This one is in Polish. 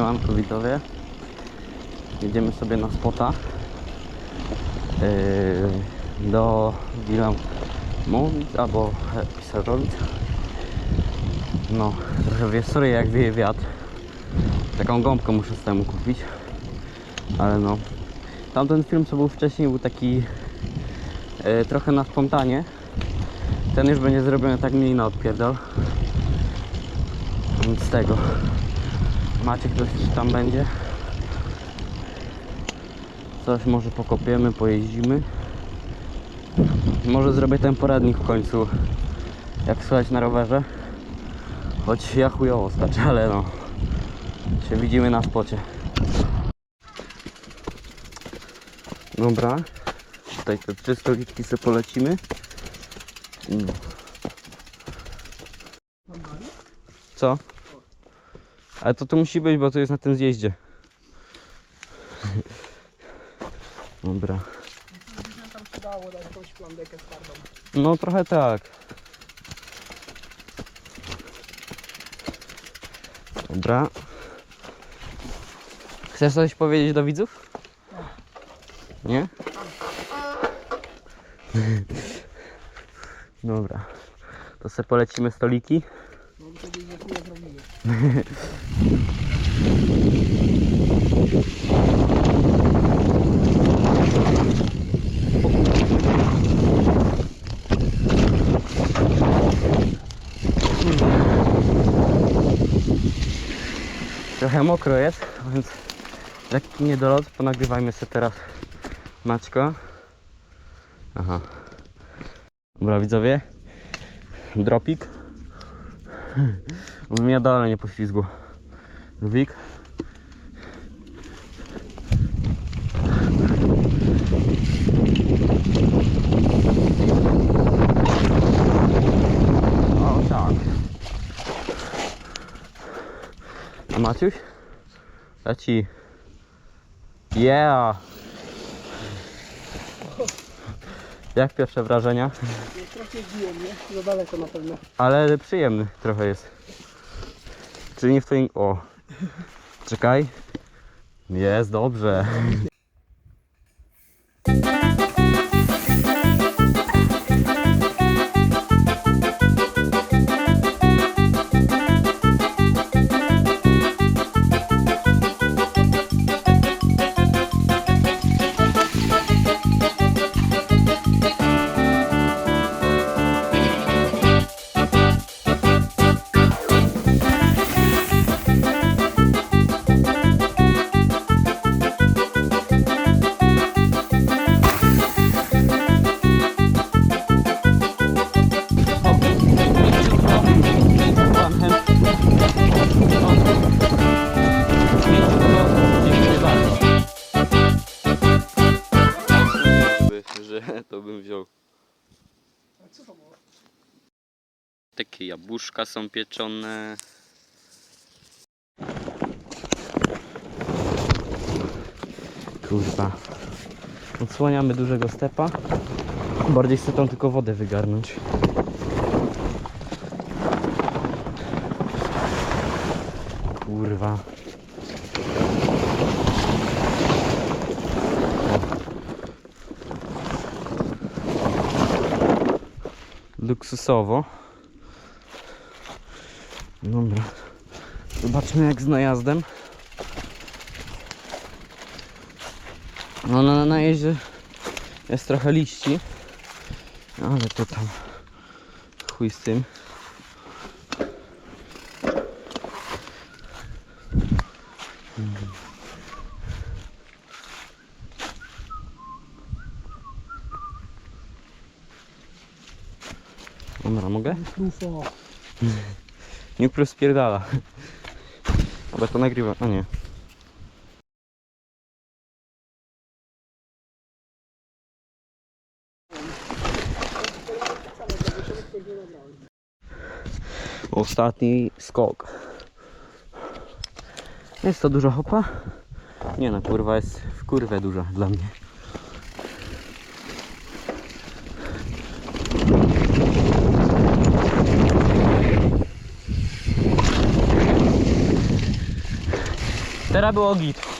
Siemanko widzowie. Jedziemy sobie na spota. Yy, do Wilamowic albo Pisarowic. No, trochę wie, sorry jak wieje wiatr. Taką gąbkę muszę z temu kupić. Ale no. Tamten film co był wcześniej był taki yy, trochę na spontanie. Ten już będzie zrobiony tak mniej na odpierdol. Nic z tego. Maciek coś tam będzie. Coś może pokopiemy, pojeździmy. Może zrobię ten poradnik w końcu. Jak słuchać na rowerze. Choć ja chujowo skaczę, ale no. Się widzimy na spocie. Dobra. Tutaj te trzy stoliczki sobie polecimy. No. Co? Ale to tu musi być, bo to jest na tym zjeździe. Dobra. No trochę tak. Dobra. Chcesz coś powiedzieć do widzów? Nie? Dobra. To sobie polecimy stoliki. No i wtedy nie nie zrobimy. Trochę mokro jest, więc lekki niedolot. Ponagrywajmy sobie teraz Maćko. Aha. Dobra widzowie. Dropik. Bo mnie dole nie poślizgło. Lwik. O tak. A Maciuś? Leci. Yeah! Jak pierwsze wrażenia? Jest trochę zbiłem, nie? Za daleko na pewno. Ale przyjemny trochę jest. Czyli nie w twoim... O! Czekaj. Jest dobrze. Takie jabłuszka są pieczone. Kurwa. Odsłaniamy dużego stepa. Bardziej chcę tam tylko wodę wygarnąć. Kurwa. Luksusowo. Dobra. Zobaczmy jak z najazdem. No na najeździe jest trochę liści. Ale to tam chuj z tym. Dobra, mogę? Trufo. Nie plus spierdala. Chyba to nagrywa. A nie. Ostatni skok. Jest to duża hopa? Nie no, kurwa jest w kurwę duża dla mnie. Teraz było git.